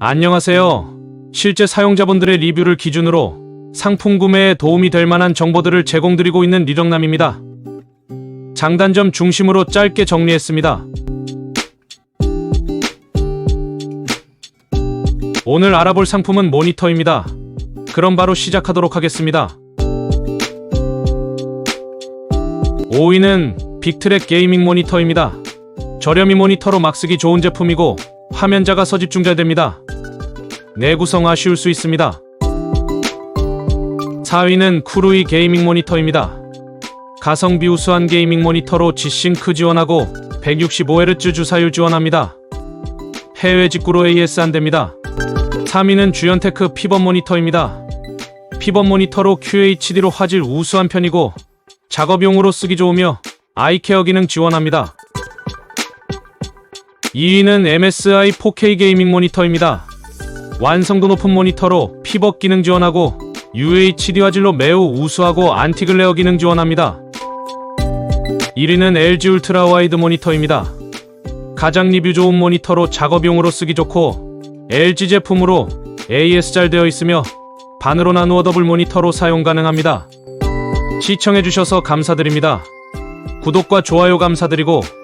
안녕하세요. 실제 사용자분들의 리뷰를 기준으로 상품 구매에 도움이 될 만한 정보들을 제공드리고 있는 리정남입니다. 장단점 중심으로 짧게 정리했습니다. 오늘 알아볼 상품은 모니터입니다. 그럼 바로 시작하도록 하겠습니다. 5위는 빅트랙 게이밍 모니터입니다. 저렴이 모니터로 막 쓰기 좋은 제품이고 화면 작아서 집중잘됩니다. 내구성 아쉬울 수 있습니다. 4위는 쿠루이 게이밍 모니터입니다. 가성비 우수한 게이밍 모니터로 G싱크 지원하고 165Hz 주사율 지원합니다. 해외 직구로 AS 안됩니다. 3위는 주연테크 피벗 모니터입니다. 피벗 모니터로 QHD로 화질 우수한 편이고 작업용으로 쓰기 좋으며 아이케어 기능 지원합니다. 2위는 MSI 4K 게이밍 모니터입니다. 완성도 높은 모니터로 피벗 기능 지원하고 UHD 화질로 매우 우수하고 안티글레어 기능 지원합니다. 1위는 LG 울트라 와이드 모니터입니다. 가장 리뷰 좋은 모니터로 작업용으로 쓰기 좋고 LG 제품으로 AS 잘 되어 있으며 반으로 나누어 더블 모니터로 사용 가능합니다. 시청해주셔서 감사드립니다. 구독과 좋아요 감사드리고